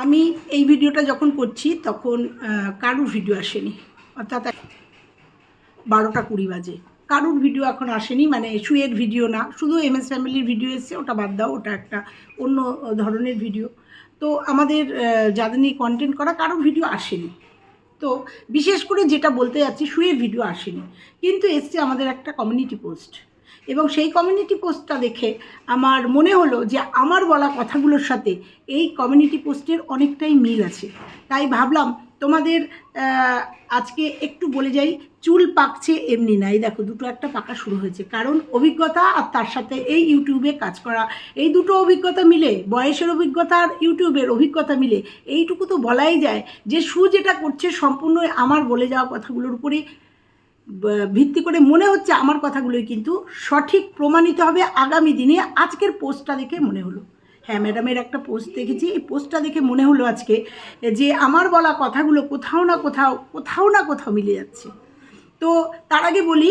আমি এই ভিডিওটা যখন করছি, তখন কারুর ভিডিও আসেনি। অর্থাৎ বারোটা কুড়ি বাজে। কারুর ভিডিও এখন আসেনি মানে শুয়ের ভিডিও না, শুধু এম এস ফ্যামিলির ভিডিও এসছে, ওটা বাদ দাও, ওটা একটা অন্য ধরনের ভিডিও। তো আমাদের যাদের নিয়ে কন্টেন্ট করা, কারোর ভিডিও আসেনি। তো বিশেষ করে যেটা বলতে যাচ্ছি শুয়ের ভিডিও আসেনি। কিন্তু এসছে আমাদের একটা কমিউনিটি পোস্ট এবং সেই কমিউনিটি পোস্টটা দেখে আমার মনে হলো যে আমার বলা কথাগুলোর সাথে এই কমিউনিটি পোস্টের অনেকটাই মিল আছে। তাই ভাবলাম তোমাদের আজকে একটু বলে যাই, চুল পাকছে এমনি নাই দেখো, দুটো একটা পাকা শুরু হয়েছে। কারণ অভিজ্ঞতা আর তার সাথে এই ইউটিউবে কাজ করা, এই দুটো অভিজ্ঞতা মিলে, বয়সের অভিজ্ঞতা আর ইউটিউবের অভিজ্ঞতা মিলে, এইটুকু তো বলাই যায় যে সু যেটা করছে সম্পূর্ণ আমার বলে যাওয়া কথাগুলোর উপরে ব- ভিত্তি করে মনে হচ্ছে আমার কথাগুলোই কিন্তু সঠিক প্রমাণিত হবে আগামী দিনে। আজকের পোস্টটা দেখে মনে হলো। হ্যাঁ ম্যাডামের একটা পোস্ট দেখেছি। এই পোস্টটা দেখে মনে হলো আজকে যে আমার বলা কথাগুলো কোথাও না কোথাও কোথাও না কোথাও মিলে যাচ্ছে। তো তার আগে বলি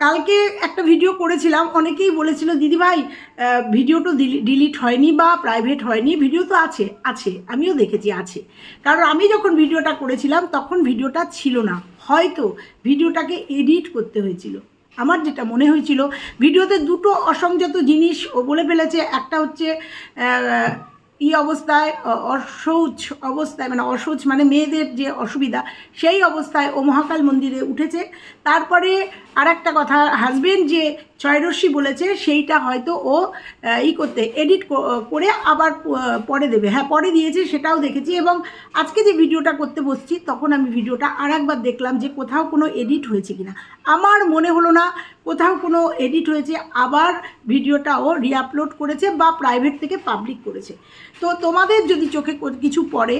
কালকে একটা ভিডিও করেছিলাম অনেকেই বলেছিল দিদিভাই আহ, ভিডিওটা ডিলিট হয়নি বা প্রাইভেট হয়নি ভিডিও তো আছে আছে আমিও দেখেছি আছে। কারণ আমি যখন ভিডিওটা করেছিলাম তখন ভিডিওটা ছিল না। হয়তো ভিডিওটাকে এডিট করতে হয়েছিল। আমার যেটা মনে হয়েছিল ভিডিওতে দুটো অসংযত জিনিস ও বলে ফেলেছে। একটা হচ্ছে ই অবস্থায় অ- অশৌচ অবস্থায় মানে অশৌচ মানে মেয়েদের যে অসুবিধা সেই অবস্থায় ও মহাকাল মন্দিরে উঠেছে। তারপরে আর একটা কথা হাজবেন্ড যে ছয়রশ্মি বলেছে, সেইটা হয়তো ও ই করতে এডিট করে আবার পরে দেবে। হ্যাঁ পরে দিয়েছে, সেটাও দেখেছি এবং আজকে যে ভিডিওটা করতে বসছি, তখন আমি ভিডিওটা আর একবার দেখলাম যে কোথাও কোনো এডিট হয়েছে কিনা। আমার মনে হলো না কোথাও কোনো এডিট হয়েছে, আবার ভিডিওটা ও রিআপলোড করেছে বা প্রাইভেট থেকে পাবলিক করেছে। তো তোমাদের যদি চোখে কিছু পড়ে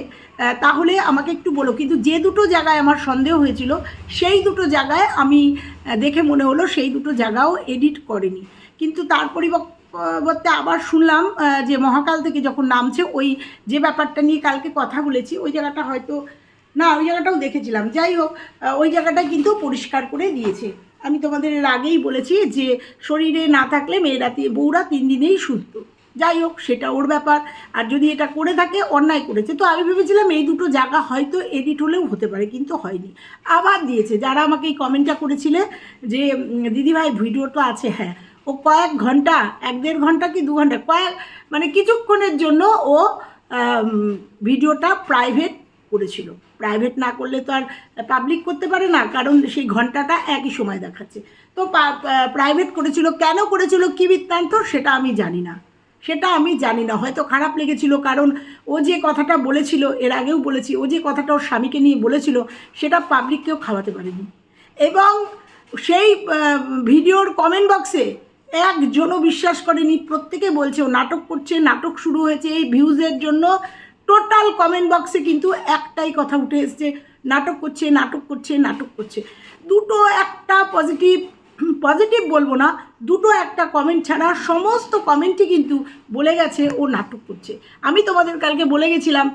তাহলে আমাকে একটু বলো। কিন্তু যে দুটো জায়গায় আমার সন্দেহ হয়েছিল, সেই দুটো জায়গায় আমি দেখে মনে হলো সেই দুটো জায়গাও এডিট করেনি। কিন্তু তার পরিবর্তে আবার শুনলাম যে মহাকাল থেকে যখন নামছে, ওই যে ব্যাপারটা নিয়ে কালকে কথা বলেছি, ওই জায়গাটা হয়তো, না, ওই জায়গাটাও দেখেছিলাম। যাই হোক ওই জায়গাটা কিন্তু পরিষ্কার করে দিয়েছে। আমি তোমাদের আগেই বলেছি যে, শরীরে না থাকলে মেয়েরা বউরা তিন দিনেই সুস্থ। যাই হোক, সেটা ওর ব্যাপার। আর যদি এটা করে থাকে, অন্যায় করেছে। তো আমি ভেবেছিলাম এই দুটো জায়গা হয়তো এডিট হলেও হতে পারে, কিন্তু হয়নি। আবার দিয়েছে। যারা আমাকে এই কমেন্টটা করেছিলে যে দিদিভাই ভিডিও তো আছে হ্যাঁ। ও কয়েক ঘণ্টা, এক দেড় ঘণ্টা কি দু ঘণ্টা, কয়েক মানে কিছুক্ষণের জন্য ও ভিডিওটা প্রাইভেট করেছিল। প্রাইভেট না করলে তো আর পাবলিক করতে পারে না, কারণ সেই ঘন্টাটা একই সময় দেখাচ্ছে। তো প্রাইভেট করেছিল। কেন করেছিল, কী বৃত্তান্ত, সেটা আমি জানি না। সেটা আমি জানি না। হয়তো খারাপ লেগেছিল কারণ ও যে কথাটা বলেছিল, এর আগেও বলেছি, ও যে কথাটা ওর স্বামীকে নিয়ে বলেছিল, সেটা পাবলিককেও খাওয়াতে পারেনি। এবং সেই ভিডিওর কমেন্ট বক্সে একজনও বিশ্বাস করেনি, প্রত্যেকে বলছে ও নাটক করছে, নাটক শুরু হয়েছে, এই ভিউজের জন্য টোটাল কমেন্ট বক্সে কিন্তু একটাই কথা উঠে এসছে, নাটক করছে নাটক করছে নাটক করছে। দুটো একটা পজিটিভ পজিটিভ বলব না, দুটো একটা কমেন্ট ছাড়া সমস্ত কমেন্টই কিন্তু বলে গেছে, ও নাটক করছে। আমি তোমাদের কালকে বলে গেছিলাম,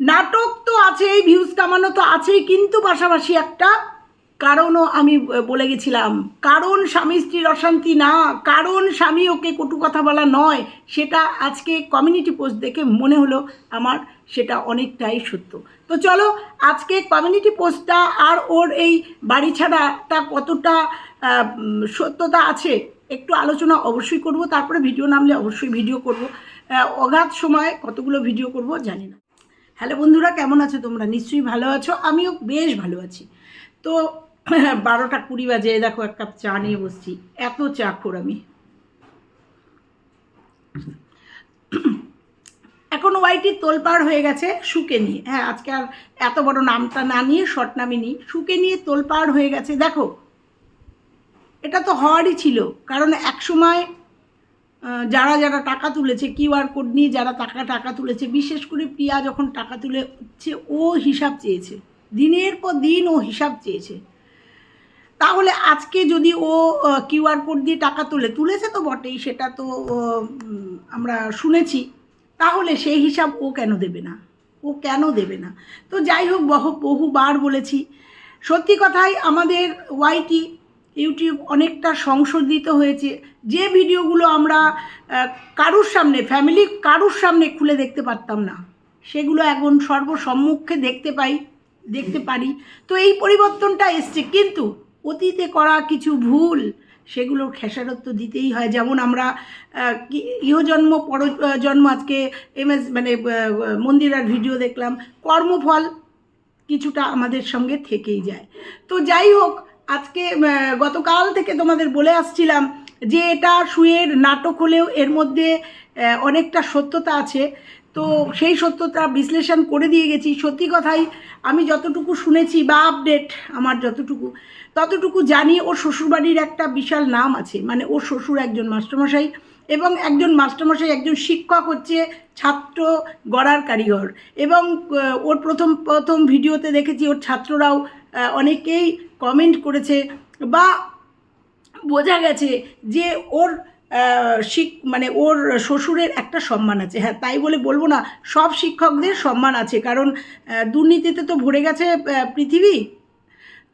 নাটক তো আছেই ভিউজ কামানো তো আছেই, কিন্তু পাশাপাশি একটা কারণও আমি বলে গেছিলাম। কারণ স্বামী স্ত্রীর অশান্তি না, কারণ স্বামী ওকে কটু কথা বলা নয়, সেটা আজকে কমিউনিটি পোস্ট দেখে মনে হলো আমার, সেটা অনেকটাই সত্য। তো চলো, আজকে কমিউনিটি পোস্টটা আর ওর এই বাড়ি ছাড়াটা কতটা সত্যতা আছে, একটু আলোচনা অবশ্যই করব, তারপরে ভিডিও নামলে অবশ্যই ভিডিও করব। অগাধ সময় কতগুলো ভিডিও করব জানি না। হ্যালো বন্ধুরা, কেমন আছো তোমরা? নিশ্চয়ই ভালো আছো, আমিও বেশ ভালো আছি। তো, বারোটা কুড়ি বাজে দেখো এক কাপ চা নিয়ে বসছি। এত চা খোর আমি। এখন ওয়াইটি তোলপাড় হয়ে গেছে শুকে নিয়ে। হ্যাঁ আজকে আর এত বড় নামটা না নিয়ে শর্ট নামে নিই। শুকে নিয়ে তোলপাড় হয়ে গেছে, দেখো। এটা তো হওয়ারই ছিল। কারণ একসময় যারা যারা টাকা তুলেছে কিউআর কোড নিয়ে যারা টাকা টাকা তুলেছে, বিশেষ করে প্রিয়া যখন টাকা তুলেছে ও হিসাব চেয়েছে। দিনের পর দিন ও হিসাব চেয়েছে। তাহলে আজকে যদি ও কিউআর কোড দিয়ে টাকা তুলে, তুলেছে তো বটেই, সেটা তো আমরা শুনেছি। তাহলে সেই হিসাব ও কেন দেবে না? ও কেন দেবে না? তো যাই হোক, বহু, বহুবার বলেছি। সত্যি কথাই আমাদের ওয়াইটি ইউটিউব অনেকটা সংশোধিত হয়েছে। যে ভিডিওগুলো আমরা কারুর সামনে ফ্যামিলি কারুর সামনে খুলে দেখতে পারতাম না সেগুলো এখন সর্বসম্মুখে দেখতে পাই দেখতে পারি। তো এই পরিবর্তনটা এসছে। কিন্তু অতীতে করা কিছু ভুল সেগুলোর খেসারত্ব দিতেই হয়। যেমন আমরা ইহজন্ম পর জন্ম আজকে এমএস মানে আহ, মন্দিরার ভিডিও দেখলাম। কর্মফল কিছুটা আমাদের সঙ্গে থেকেই যায়। তো যাই হোক আজকে গতকাল থেকে তোমাদের বলে আসছিলাম যে এটা শুয়ের নাটক হলেও এর মধ্যে অনেকটা সত্যতা আছে। তো সেই সত্যতা বিশ্লেষণ করে দিয়ে গেছি। সত্যি কথাই আমি যতটুকু শুনেছি বা আপডেট আমার যতটুকু, ততটুকু জানি ওর শ্বশুরবাড়ির একটা বিশাল নাম আছে। মানে ওর শ্বশুর একজন মাস্টারমশাই এবং একজন মাস্টারমশাই একজন শিক্ষক হচ্ছে ছাত্র গড়ার কারিগর এবং ওর প্রথম প্রথম ভিডিওতে দেখেছি ওর ছাত্ররাও অনেকেই কমেন্ট করেছে বা বোঝা গেছে যে ওর শিক মানে ওর শ্বশুরের একটা সম্মান আছে। হ্যাঁ তাই বলে বলব না, সব শিক্ষকদের সম্মান আছে। কারণ দুর্নীতিতে তো ভরে গেছে পৃথিবী।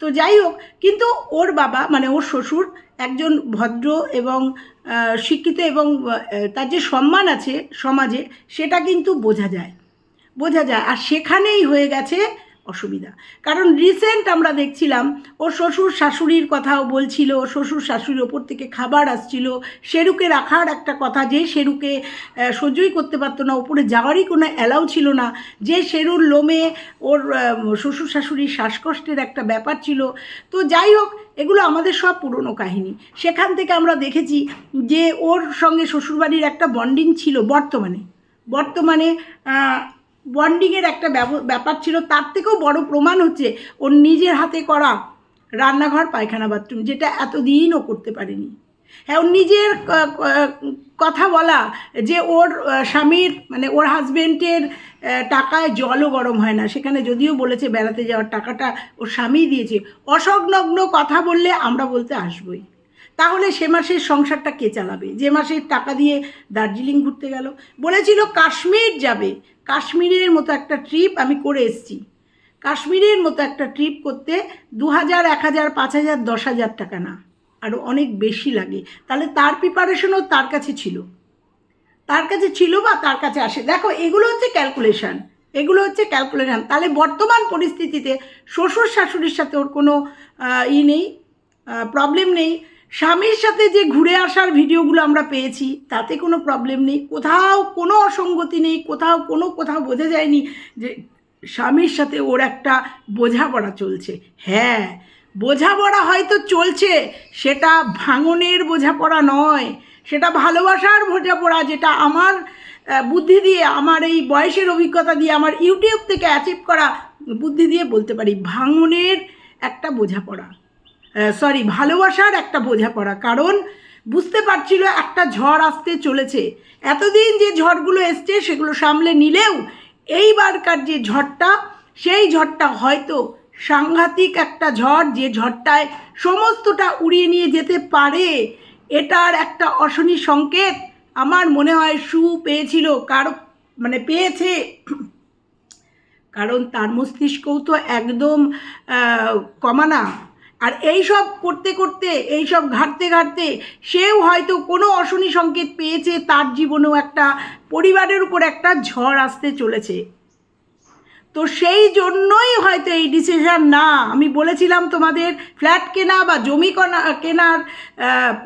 তো যাই হোক, কিন্তু ওর বাবা মানে ওর শ্বশুর একজন ভদ্র এবং শিক্ষিত এবং তার যে সম্মান আছে সমাজে, সেটা কিন্তু বোঝা যায়। বোঝা যায়। আর সেখানেই হয়ে গেছে অসুবিধা। কারণ রিসেন্ট আমরা দেখছিলাম ওর শ্বশুর শাশুড়ির কথাও বলছিল শ্বশুর শাশুড়ির ওপর থেকে খাবার আসছিল শেরুকে রাখার একটা কথা, যে শেরুকে সহ্যই করতে পারতো না, ওপরে যাওয়ারই কোনো অ্যালাউ ছিল না, যে শেরুর লোমে ওর শ্বশুর শাশুড়ির শ্বাসকষ্টের একটা ব্যাপার ছিল। তো যাই হোক, এগুলো আমাদের সব পুরনো কাহিনী। সেখান থেকে আমরা দেখেছি যে ওর সঙ্গে শ্বশুরবাড়ির একটা বন্ডিং ছিল বর্তমানে। বর্তমানে বন্ডিংয়ের একটা ব্যাপার ছিল, তার থেকেও বড় প্রমাণ হচ্ছে ওর নিজের হাতে করা রান্নাঘর, পায়খানা বাথরুম যেটা এতদিনও করতে পারেনি। হ্যাঁ ওর নিজের কথা বলা যে ওর স্বামীর মানে ওর হাজবেন্ডের টাকায় জলও গরম হয় না। সেখানে যদিও বলেছে বেড়াতে যাওয়ার টাকাটা ওর স্বামীই দিয়েছে। অসংলগ্ন কথা বললে আমরা বলতে আসবই। তাহলে সে মাসের সংসারটা কে চালাবে? যে মাসের টাকা দিয়ে দার্জিলিং ঘুরতে গেল। বলেছিল, কাশ্মীর যাবে। কাশ্মীরের মতো একটা ট্রিপ আমি করে এসেছি। কাশ্মীরের মতো একটা ট্রিপ করতে দু হাজার এক হাজার পাঁচ হাজার দশ হাজার টাকা না। আরও অনেক বেশি লাগে। তাহলে তার প্রিপারেশনও তার কাছে ছিল। তার কাছে ছিল বা তার কাছে আসে। দেখো, এগুলো হচ্ছে ক্যালকুলেশান এগুলো হচ্ছে ক্যালকুলেশান তাহলে বর্তমান পরিস্থিতিতে শ্বশুর শাশুড়ির সাথে ওর কোনো ই নেই প্রবলেম নেই। স্বামীর সাথে যে ঘুরে আসার ভিডিওগুলো আমরা পেয়েছি, তাতে কোনো প্রবলেম নেই। কোথাও কোনো অসঙ্গতি নেই, কোথাও কোনো, কোথাও বোঝা যায়নি যে স্বামীর সাথে ওর একটা বোঝাপড়া চলছে। হ্যাঁ বোঝাপড়া হয়তো চলছে, সেটা ভাঙনের বোঝাপড়া নয়, সেটা ভালোবাসার বোঝাপড়া যেটা আমার বুদ্ধি দিয়ে, আমার এই বয়সের অভিজ্ঞতা দিয়ে, আমার ইউটিউব থেকে অ্যাচিভ করা বুদ্ধি দিয়ে বলতে পারি, ভাঙনের একটা বোঝাপড়া। সরি ভালোবাসার একটা বোঝাপড়া। কারণ বুঝতে পারছিল একটা ঝড় আসতে চলেছে। এতদিন যে ঝড়গুলো এসছে, সেগুলো সামলে নিলেও এইবারকার যে ঝড়টা, সেই ঝড়টা হয়তো সাংঘাতিক একটা ঝড় যে ঝড়টায় সমস্তটা উড়িয়ে নিয়ে যেতে পারে, এটার একটা অশনি সংকেত আমার মনে হয় সু পেয়েছিল, কারও মানে পেয়েছে। কারণ তার মস্তিষ্কও তো একদম কমানা আর এই সব করতে করতে এই সব ঘাটতে ঘাটতে সেও হয়তো কোনো অশনি সংকেত পেয়েছে, তার জীবনেও একটা পরিবারের উপর একটা ঝড় আসতে চলেছে। তো সেই জন্যই হয়তো এই ডিসিশন না। আমি বলেছিলাম তোমাদের ফ্ল্যাট কেনা বা জমি কনা, কেনার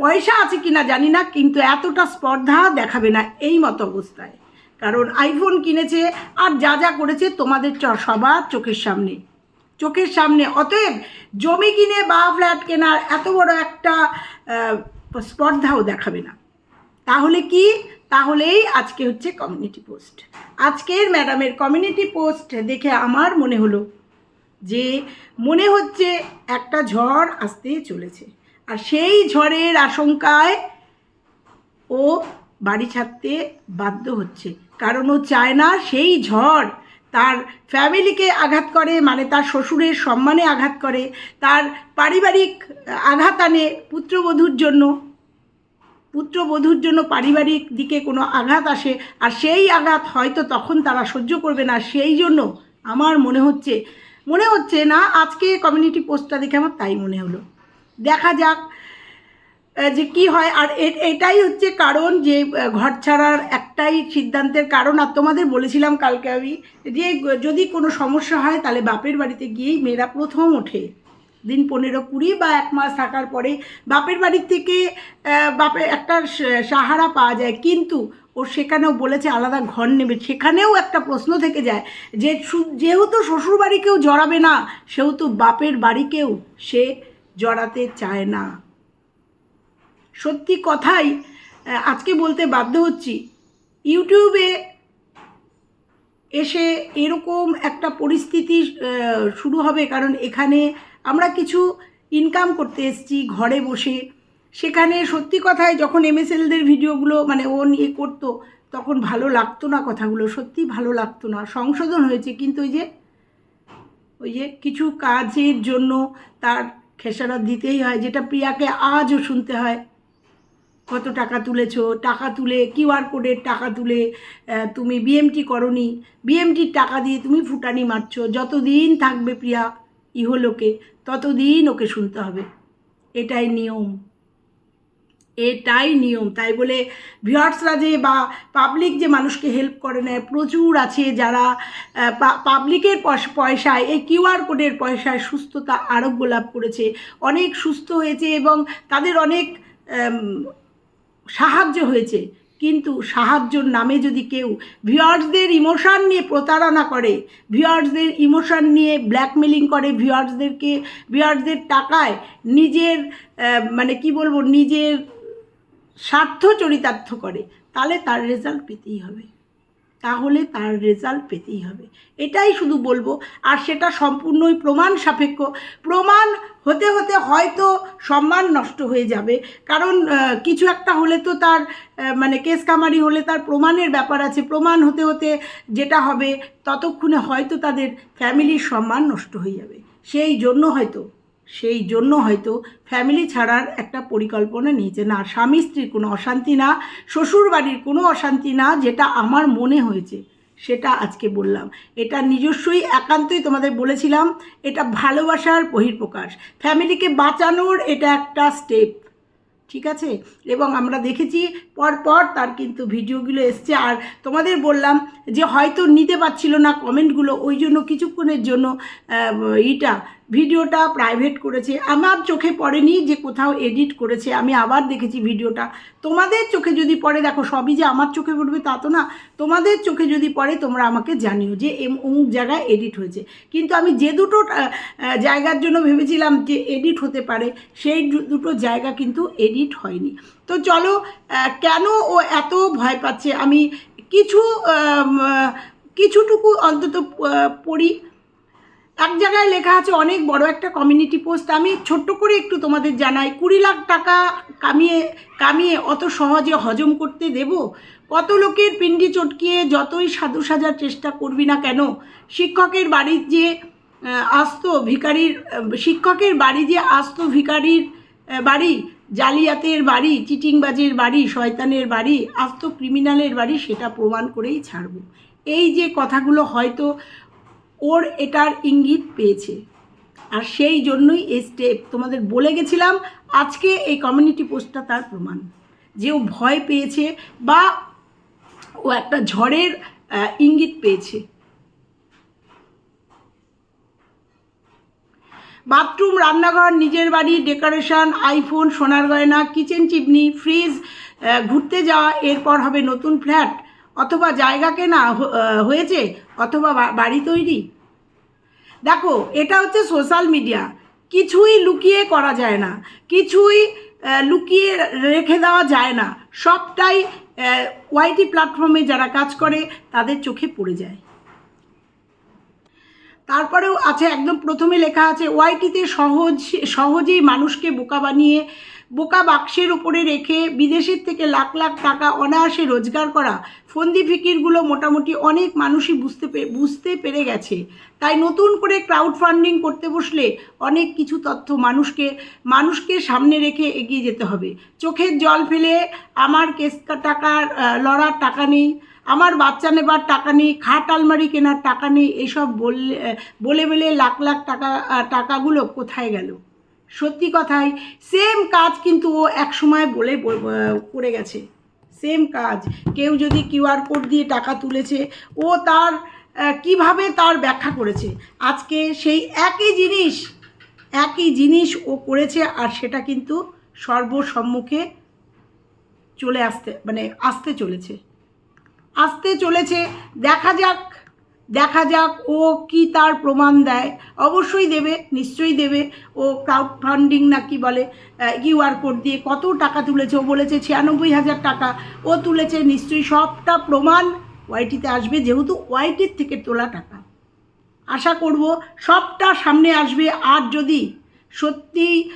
পয়সা আছে কিনা জানি না, কিন্তু এতটা স্পর্ধা দেখাবে না এই মতো অবস্থায় কারণ আইফোন কিনেছে আর যা যা করেছে তোমাদের সবার চোখের সামনে। চোখের সামনে। অতএব জমি কিনে বা ফ্ল্যাট কেনার এত বড় একটা স্পর্ধাও দেখাবে না। তাহলে কি? তাহলেই আজকে হচ্ছে কমিউনিটি পোস্ট আজকের ম্যাডামের কমিউনিটি পোস্ট দেখে আমার মনে হলো যে মনে হচ্ছে একটা ঝড় আসতে চলেছে। আর সেই ঝড়ের আশঙ্কায় ও বাড়ি ছাড়তে বাধ্য হচ্ছে। কারণ ও চায় না সেই ঝড় তার ফ্যামিলিকে আঘাত করে মানে তার শ্বশুরের সম্মানে আঘাত করে, তার পারিবারিক আঘাত আনে পুত্রবধূর জন্য। পুত্রবধূর জন্য পারিবারিক দিকে কোনো আঘাত আসে, আর সেই আঘাত হয়তো তখন তারা সহ্য করবে না। সেই জন্য আমার মনে হচ্ছে মনে হচ্ছে না, আজকে কমিউনিটি পোস্টটা দেখে আমার তাই মনে হলো। দেখা যাক যে কি হয়, আর এটাই হচ্ছে কারণ যে ঘর ছাড়ার একটাই সিদ্ধান্তের কারণ। আর তোমাদের বলেছিলাম কালকে আমি যে, যদি কোনো সমস্যা হয়, তাহলে বাপের বাড়িতে গিয়েই মেয়েরা প্রথম ওঠে। দিন পনেরো কুড়ি বা এক মাস থাকার পরে বাপের বাড়ির থেকে বাপের একটা সাহারা পাওয়া যায়। কিন্তু ও সেখানেও বলেছে আলাদা ঘর নেবে। সেখানেও একটা প্রশ্ন থেকে যায় যে যেহেতু শ্বশুর বাড়িকেও জড়াবে না, সেহেতু বাপের বাড়িকেও সে জড়াতে চায় না। সত্যি কথাই আজকে বলতে বাধ্য হচ্ছি। ইউটিউবে এসে এরকম একটা পরিস্থিতি শুরু হবে, কারণ এখানে আমরা কিছু ইনকাম করতে এসেছি ঘরে বসে। সেখানে সত্যি কথায় যখন এমএসএলদের ভিডিওগুলো মানে ও নিয়ে করতো, তখন ভালো লাগতো না কথাগুলো, সত্যি ভালো লাগতো না। সংশোধন হয়েছে, কিন্তু ওই যে ওই যে কিছু কাজের জন্য তার খেসারত দিতেই হয়, যেটা প্রিয়াকে আজও শুনতে হয়। কত টাকা তুলেছো, টাকা তুলে কিউআর কোডের টাকা তুলে তুমি বিএমটি করনি, বিএমটির টাকা দিয়ে তুমি ফুটানি মারছো, যতদিন থাকবে প্রিয়া ইহলোকে, ততদিন ওকে শুনতে হবে। এটাই নিয়ম। এটাই নিয়ম। তাই বলে ভিউয়ার্সরা যে বা পাবলিক যে মানুষকে হেল্প করে নেয়, প্রচুর আছে যারা পাবলিকের পয়সায়, এই কিউআর কোডের পয়সায় সুস্থতা, আরোগ্য লাভ করেছে। অনেক সুস্থ হয়েছে এবং তাদের অনেক সাহায্য হয়েছে। কিন্তু সাহায্যর নামে যদি কেউ ভিওয়ার্সদের ইমোশান নিয়ে প্রতারণা করে ভিওয়ার্সদের ইমোশান নিয়ে ব্ল্যাকমেলিং করে ভিওয়ার্সদেরকে ভিওয়ার্সদের টাকায় নিজের মানে কি বলব, নিজের স্বার্থ চরিতার্থ করে, তাহলে তার রেজাল্ট পেতেই হবে। তাহলে তার রেজাল্ট পেতেই হবে। এটাই শুধু বলব। আর সেটা সম্পূর্ণই প্রমাণ সাপেক্ষ। প্রমাণ হতে হতে হয়তো সম্মান নষ্ট হয়ে যাবে। কারণ কিছু একটা হলে তো তার মানে কেস কামারি হলে তার প্রমাণের ব্যাপার আছে। প্রমাণ হতে হতে যেটা হবে, ততক্ষণে হয়তো তাদের ফ্যামিলির সম্মান নষ্ট হয়ে যাবে। সেই জন্য হয়তো সেই জন্য হয়তো ফ্যামিলি ছাড়ার একটা পরিকল্পনা নিয়েছে। না, স্বামী স্ত্রীর কোনো অশান্তি না, শ্বশুর বাড়ির কোনো অশান্তি না, যেটা আমার মনে হয়েছে, সেটা আজকে বললাম। এটা নিজস্বই একান্তই তোমাদের বলেছিলাম, এটা ভালোবাসার বহির্প্রকাশ ফ্যামিলিকে বাঁচানোর এটা একটা স্টেপ ঠিক আছে? এবং আমরা দেখেছি, পরপর তার কিন্তু ভিডিওগুলো এসছে। আর তোমাদের বললাম যে হয়তো নিতে পারছিল না কমেন্টগুলো ওই জন্য কিছুক্ষণের জন্য ইটা ভিডিওটা প্রাইভেট করেছে। আমার চোখে পড়েনি যে কোথাও এডিট করেছে। আমি আবার দেখেছি ভিডিওটা। তোমাদের চোখে যদি পড়ে, দেখো সবই যে আমার চোখে পড়বে তা তো না। তোমাদের চোখে যদি পড়ে, তোমরা আমাকে জানিও যে এম অমুক জায়গায় এডিট হয়েছে। কিন্তু আমি যে দুটো জায়গার জন্য ভেবেছিলাম যে এডিট হতে পারে, সেই দুটো জায়গা কিন্তু এডিট হয়নি। তো চলো কেন ও এত ভয় পাচ্ছে? আমি কিছু কিছুটুকু অন্তত পড়ি। এক জায়গায় লেখা আছে অনেক বড় একটা কমিউনিটি পোস্ট আমি ছোট্ট করে একটু তোমাদের জানাই, কুড়ি লাখ টাকা কামিয়ে কামিয়ে অত সহজে হজম করতে দেব? কত লোকের পিণ্ডি চটকিয়ে যতই সাধু সাজার চেষ্টা করবি না কেন? শিক্ষকের বাড়ির যে আস্ত ভিকারির শিক্ষকের বাড়ি যে আস্ত ভিকারির বাড়ি, জালিয়াতের বাড়ি, চিটিংবাজের বাড়ি, শয়তানের বাড়ি, আস্ত ক্রিমিনালের বাড়ি, সেটা প্রমাণ করেই ছাড়ব। এই যে কথাগুলো হয়তো ওর এটার ইঙ্গিত পেয়েছে। আর সেই জন্যই এই স্টেপ তোমাদের বলে গেছিলাম, আজকে এই কমিউনিটি পোস্টটা তার প্রমাণ। যে ও ভয় পেয়েছে বা ও একটা ঝড়ের ইঙ্গিত পেয়েছে। বাথরুম, রান্নাঘর, নিজের বাড়ি, ডেকোরেশন, আইফোন, সোনার গয়না, কিচেন চিমনি, ফ্রিজ ঘুরতে যাওয়া, এরপর হবে নতুন ফ্ল্যাট, অথবা জায়গা কেনা হয়েছে, অথবা বাড়ি তৈরি। দেখো, এটা হচ্ছে সোশ্যাল মিডিয়া কিছুই লুকিয়ে করা যায় না। কিছুই লুকিয়ে রেখে দেওয়া যায় না। সবটাই ওয়াইটি প্ল্যাটফর্মে যারা কাজ করে, তাদের চোখে পড়ে যায়। তারপরেও আছে, একদম প্রথমে লেখা আছে ওয়াইটিতে সহজ, সহজেই মানুষকে বোকা বানিয়ে বোকা বাক্সের উপরে রেখে বিদেশের থেকে লাখ লাখ টাকা অনায়াসে রোজগার করা ফন্দি ফিকিরগুলো মোটামুটি অনেক মানুষই বুঝতে বুঝতে পেরে গেছে। তাই নতুন করে ক্রাউড ফান্ডিং করতে বসলে অনেক কিছু তথ্য মানুষকে মানুষকে সামনে রেখে এগিয়ে যেতে হবে। চোখের জল ফেলে আমার কেস টাকার লড়ার টাকা নেই, আমার বাচ্চা নেবার টাকা নেই, খাট আলমারি কেনার টাকা নেই, এসব বললে, বলে বলে লাখ লাখ টাকা টাকাগুলো কোথায় গেল? সত্যি কথাই সেম কাজ কিন্তু ও এক সময় বলে করে গেছে। সেম কাজ। কেউ যদি কিউআর কোড দিয়ে টাকা তুলেছে, ও তার কীভাবে তার ব্যাখ্যা করেছে? আজকে সেই একই জিনিস একই জিনিস ও করেছে আর সেটা কিন্তু সর্বসম্মুখে চলে আসতে মানে আসতে চলেছে। আসতে চলেছে, দেখা যাক দেখা যাক ও কি তার প্রমাণ দেয়। অবশ্যই দেবে, নিশ্চয়ই দেবে। ও ক্রাউড ফান্ডিং না কি বলে কিউআর কোড দিয়ে কত টাকা তুলেছে। ও বলেছে ছিয়ানব্বই হাজার টাকা। ও তুলেছে নিশ্চয়ই সবটা প্রমাণ। ওয়াইটিতে আসবে, যেহেতু ওয়াইটির থেকে তোলা টাকা। আশা করব সবটা সামনে আসবে। আর যদি সত্যি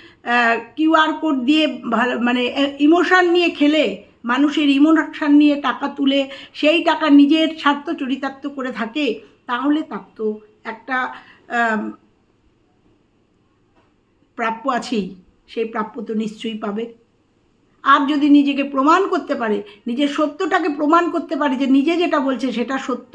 কিউআর কোড দিয়ে ভালো- মানে ইমোশান নিয়ে খেলে মানুষের ইমোশন নিয়ে টাকা তুলে সেই টাকা নিজের স্বার্থ চরিতার্থ করে থাকে, তাহলে তার তো একটা প্রাপ্য আছেই, সেই প্রাপ্য তো নিশ্চয়ই পাবে। আর যদি নিজেকে প্রমাণ করতে পারে, নিজের সত্যটাকে প্রমাণ করতে পারে যে নিজে যেটা বলছে সেটা সত্য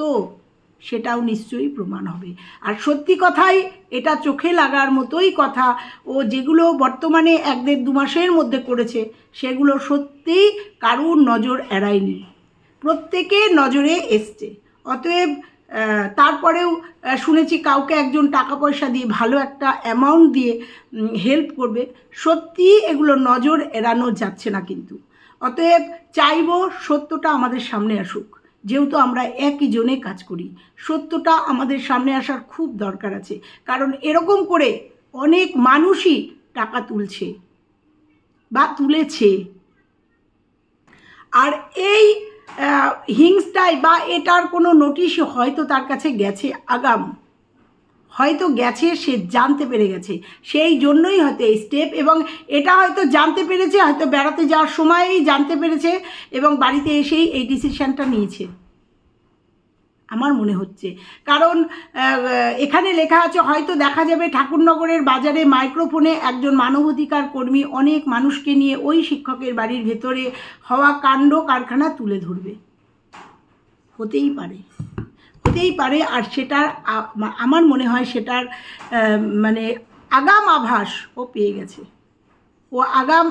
সেটাও নিশ্চয়ই প্রমাণ হবে। আর সত্যি কথাই এটা চোখে লাগার মতোই কথা। ও যেগুলো বর্তমানে এক দেড় দু মাসের মধ্যে করেছে, সেগুলো সত্যিই কারুর নজর এড়ায়নি। প্রত্যেকের নজরে এসছে। অতএব তারপরেও শুনেছি কাউকে একজন টাকা পয়সা দিয়ে ভালো একটা অ্যামাউন্ট দিয়ে হেল্প করবে। সত্যি এগুলো নজর এড়ানো যাচ্ছে না কিন্তু। অতএব, চাইব সত্যটা আমাদের সামনে আসুক। যেহেতু আমরা একই জনে কাজ করি। সত্যটা আমাদের সামনে আসার খুব দরকার আছে। কারণ এরকম করে অনেক মানুষই টাকা তুলছে বা তুলেছে। আর এই হিংসটাই বা এটার কোনো নোটিশ হয়তো তার কাছে গেছে আগাম। হয়তো গেছে, সে জানতে পেরে গেছে। সেই জন্যই হয়তো এই স্টেপ এবং এটা হয়তো জানতে পেরেছে, হয়তো বেড়াতে যাওয়ার সময়ই জানতে পেরেছে এবং বাড়িতে এসেই এই ডিসিশানটা নিয়েছে। আমার মনে হচ্ছে। কারণ এখানে লেখা আছে, হয়তো দেখা যাবে ঠাকুরনগরের বাজারে মাইক্রোফোনে একজন মানবাধিকার কর্মী অনেক মানুষকে নিয়ে ওই শিক্ষকের বাড়ির ভেতরে হওয়া কাণ্ড কারখানা তুলে ধরবে। হতেই পারে। হতেই পারে আর সেটার আমার মনে হয় সেটার মানে আগাম আভাস ও পেয়ে গেছে। ও আগাম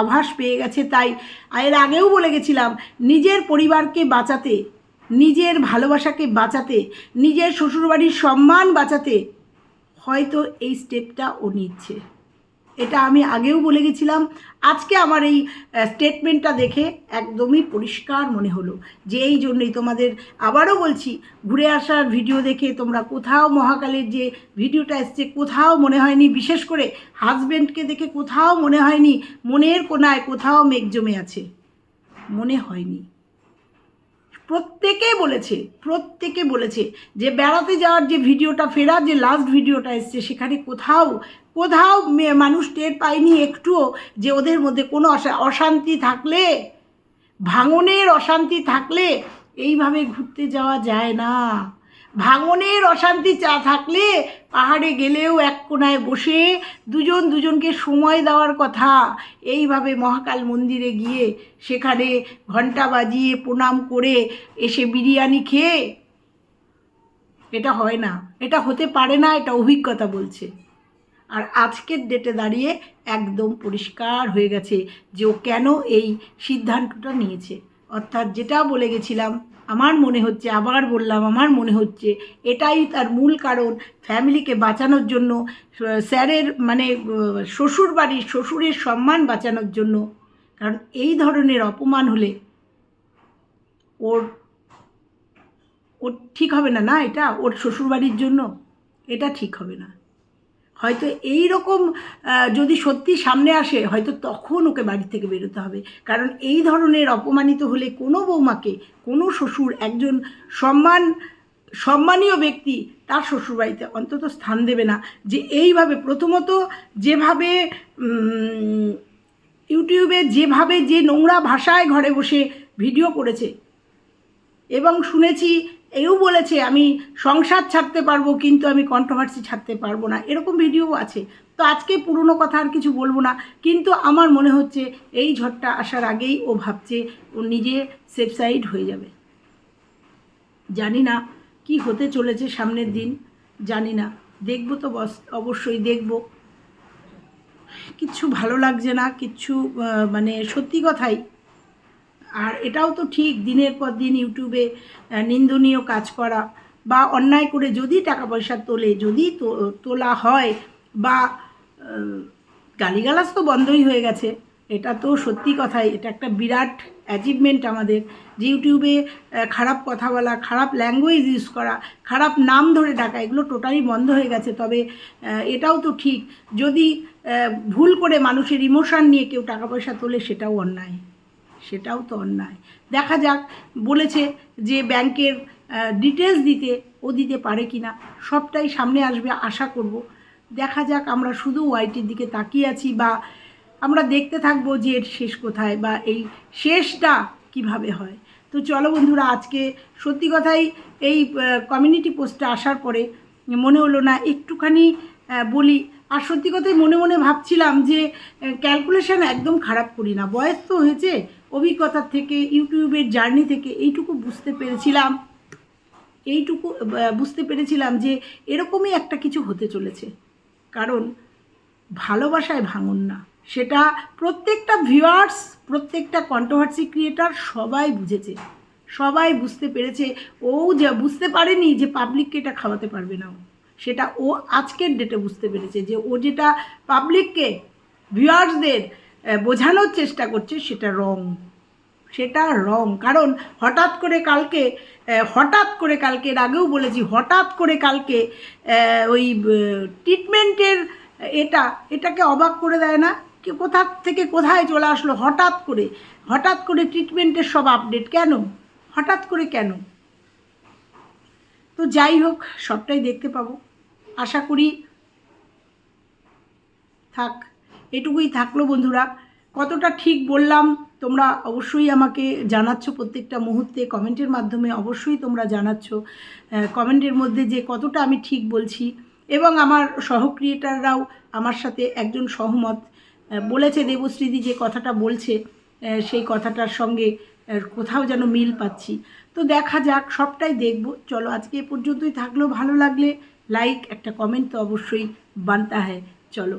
আভাস পেয়ে গেছে, তাই এর আগেও বলে গেছিলাম, নিজের পরিবারকে বাঁচাতে, নিজের ভালোবাসাকে বাঁচাতে, নিজের শ্বশুরবাড়ির সম্মান বাঁচাতে হয়তো এই স্টেপটা ও নিচ্ছে। এটা আমি আগেও বলে গেছিলাম। আজকে আমার এই স্টেটমেন্টটা দেখে একদমই পরিষ্কার মনে হলো যে এই জন্যই তোমাদের আবারও বলছি, ঘুরে আসার ভিডিও দেখে তোমরা কোথাও মহাকালের যে ভিডিওটা এসছে কোথাও মনে হয়নি, বিশেষ করে হাজব্যান্ডকে দেখে কোথাও মনে হয়নি, মনের কোনায় কোথাও মেঘ জমে আছে। মনে হয়নি। প্রত্যেকে বলেছে প্রত্যেকে বলেছে যে বেড়াতে যাওয়ার যে ভিডিওটা ফেরার যে লাস্ট ভিডিওটা এসছে, সেখানে কোথাও কোথাও মানুষ টের পায়নি একটুও যে ওদের মধ্যে কোনো অশা- অশান্তি থাকলে, ভাঙনের অশান্তি থাকলে এইভাবে ঘুরতে যাওয়া যায় না। ভাঙনের অশান্তি চা থাকলে পাহাড়ে গেলেও এক কোনায় বসে দুজন দুজনকে সময় দেওয়ার কথা। এইভাবে মহাকাল মন্দিরে গিয়ে সেখানে ঘণ্টা বাজিয়ে প্রণাম করে এসে বিরিয়ানি খেয়ে। এটা হয় না, এটা হতে পারে না, এটা অভিজ্ঞতা বলছে। আর আজকের ডেটে দাঁড়িয়ে একদম পরিষ্কার হয়ে গেছে যে ও কেন এই সিদ্ধান্তটা নিয়েছে। অর্থাৎ যেটা বলে গেছিলাম আমার মনে হচ্ছে, আবার বললাম, আমার মনে হচ্ছে এটাই তার মূল কারণ ফ্যামিলিকে বাঁচানোর জন্য, স্যারের মানে শ্বশুর বাড়ির শ্বশুরের সম্মান বাঁচানোর জন্য। কারণ এই ধরনের অপমান হলে ওর ওর ঠিক হবে না না এটা? ওর শ্বশুরবাড়ির জন্য? এটা ঠিক হবে না। হয়তো এই রকম যদি সত্যি সামনে আসে, হয়তো তখন ওকে বাড়ি থেকে বেরোতে হবে। কারণ এই ধরনের অপমানিত হলে কোনো বৌমাকে, কোনো শ্বশুর, একজন সম্মান, সম্মানীয় ব্যক্তি তার শ্বশুরবাড়িতে অন্তত স্থান দেবে না। যে এইভাবে প্রথমত যেভাবে ইউটিউবে যেভাবে যে নোংরা ভাষায় ঘরে বসে ভিডিও করেছে এবং শুনেছি এও বলেছে, আমি সংসার ছাড়তে পারব, কিন্তু আমি কন্ট্রোভার্সি ছাড়তে পারব না। এরকম ভিডিও আছে। তো আজকে পুরনো কথা আর কিছু বলব না, কিন্তু আমার মনে হচ্ছে এই ঝড়টা আসার আগেই ও ভাবছে ও নিজে সেফসাইড হয়ে যাবে। জানি না কি হতে চলেছে সামনের দিন, জানি না। দেখব তো বস অবশ্যই দেখব। কিচ্ছু ভালো লাগছে না, কিচ্ছু মানে সত্যি কথাই আর এটাও তো ঠিক, দিনের পর দিন ইউটিউবে নিন্দনীয় কাজ করা বা অন্যায় করে যদি টাকা পয়সা তোলে, যদি তোলা হয় বা গালিগালাজ তো বন্ধই হয়ে গেছে। এটা তো সত্যি কথাই, এটা একটা বিরাট অ্যাচিভমেন্ট আমাদের যে ইউটিউবে খারাপ কথা বলা, খারাপ ল্যাঙ্গুয়েজ ইউজ করা, খারাপ নাম ধরে ডাকা, এগুলো টোটালি বন্ধ হয়ে গেছে। তবে এটাও তো ঠিক, যদি ভুল করে মানুষের ইমোশান নিয়ে কেউ টাকা পয়সা তোলে, সেটাও অন্যায়। সেটাও তো অন্যায়। দেখা যাক, বলেছে যে ব্যাংকের ডিটেলস দিতে ও দিতে পারে কি না সবটাই সামনে আসবে, আশা করব। দেখা যাক, আমরা শুধু ওয়াইটির দিকে তাকিয়ে আছি বা আমরা দেখতে থাকব যে এর শেষ কোথায় বা এই শেষটা কীভাবে হয়। তো চলো বন্ধুরা, আজকে সত্যি কথাই এই কমিউনিটি পোস্টটা আসার পরে মনে হলো না, একটুখানি বলি। আর সত্যি কথাই মনে মনে ভাবছিলাম যে ক্যালকুলেশন একদম খারাপ করি না। বয়স তো হয়েছে অভিজ্ঞতার থেকে, ইউটিউবের জার্নি থেকে এইটুকু বুঝতে পেরেছিলাম। এইটুকু বুঝতে পেরেছিলাম যে এরকমই একটা কিছু হতে চলেছে। কারণ ভালোবাসায় ভাঙুন না। সেটা প্রত্যেকটা ভিউয়ার্স প্রত্যেকটা কন্ট্রোভার্সি ক্রিয়েটার সবাই বুঝেছে। সবাই বুঝতে পেরেছে। ও যা, বুঝতে পারেনি যে পাবলিককে এটা খাওয়াতে পারবে না সেটা ও আজকের ডেটে বুঝতে পেরেছে যে ও যেটা পাবলিককে ভিউয়ার্সদের বোঝানোর চেষ্টা করছে সেটা রং। সেটা রং। কারণ হঠাৎ করে কালকে হঠাৎ করে কালকে, এর আগেও বলেছি, হঠাৎ করে কালকে ওই ট্রিটমেন্টের এটা, এটাকে অবাক করে দেয় না? কি, কোথা থেকে কোথায় চলে আসলো হঠাৎ করে? হঠাৎ করে ট্রিটমেন্টের সব আপডেট কেন? হঠাৎ করে কেন? তো যাই হোক, সবটাই দেখতে পাবো। আশা করি থাক। এটুকুই থাকল বন্ধুরা। কতটা ঠিক বললাম, তোমরা অবশ্যই আমাকে জানাচ্ছ প্রত্যেকটা মুহূর্তে, কমেন্টের মাধ্যমে অবশ্যই তোমরা জানাচ্ছ কমেন্টের মধ্যে যে কতটা আমি ঠিক বলছি। এবং আমার সহ ক্রিয়েটাররাও আমার সাথে একজন সহমত বলেছে দেবশ্রীদি যে কথাটা বলছে সেই কথাটার সঙ্গে কোথাও যেন মিল পাচ্ছি। তো দেখা যাক, সবটাই দেখব। চলো, আজকে এ পর্যন্তই থাকলেও ভালো লাগলে লাইক, একটা কমেন্ট তো অবশ্যই বানতা হয় চলো।